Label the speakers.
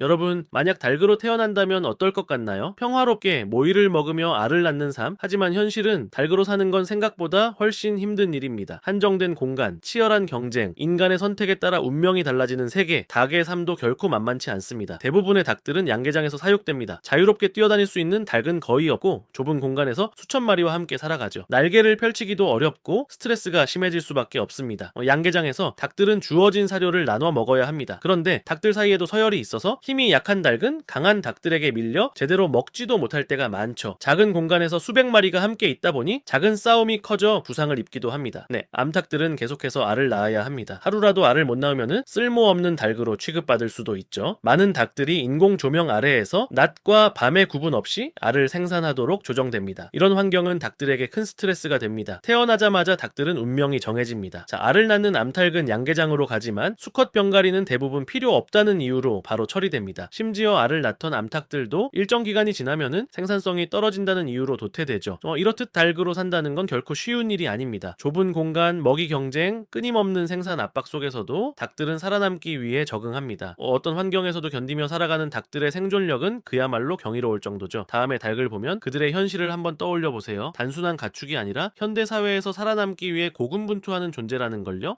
Speaker 1: 여러분, 만약 닭으로 태어난다면 어떨 것 같나요? 평화롭게 모이를 먹으며 알을 낳는 삶. 하지만 현실은 닭으로 사는 건 생각보다 훨씬 힘든 일입니다. 한정된 공간, 치열한 경쟁, 인간의 선택에 따라 운명이 달라지는 세계, 닭의 삶도 결코 만만치 않습니다. 대부분의 닭들은 양계장에서 사육됩니다. 자유롭게 뛰어다닐 수 있는 닭은 거의 없고 좁은 공간에서 수천 마리와 함께 살아가죠. 날개를 펼치기도 어렵고 스트레스가 심해질 수밖에 없습니다. 어, 양계장에서 닭들은 주어진 사료를 나눠 먹어야 합니다. 그런데 닭들 사이에도 서열이 있어서 힘이 약한 닭은 강한 닭들에게 밀려 제대로 먹지도 못할 때가 많죠. 작은 공간에서 수백 마리가 함께 있다 보니 작은 싸움이 커져 부상을 입기도 합니다. 네, 암탉들은 계속해서 알을 낳아야 합니다. 하루라도 알을 못 낳으면 쓸모없는 닭으로 취급받을 수도 있죠. 많은 닭들이 인공 조명 아래에서 낮과 밤의 구분 없이 알을 생산하도록 조정됩니다. 이런 환경은 닭들에게 큰 스트레스가 됩니다. 태어나자마자 닭들은 운명이 정해집니다. 자, 알을 낳는 암탉은 양계장으로 가지만 수컷 병가리는 대부분 필요 없다는 이유로 바로 처리 됩니다. 심지어 알을 낳던 암탉들도 일정 기간이 지나면은 생산성이 떨어진다는 이유로 도태되죠. 어, 이렇듯 닭으로 산다는 건 결코 쉬운 일이 아닙니다. 좁은 공간, 먹이 경쟁, 끊임없는 생산 압박 속에서도 닭들은 살아남기 위해 적응합니다. 어, 떤 환경에서도 견디며 살아가는 닭들의 생존력은 그야말로 경이로울 정도죠. 다음에 닭을 보면 그들의 현실을 한번 떠올려 보세요. 단순한 가축이 아니라 현대 사회에서 살아남기 위해 고군분투하는 존재라는 걸요.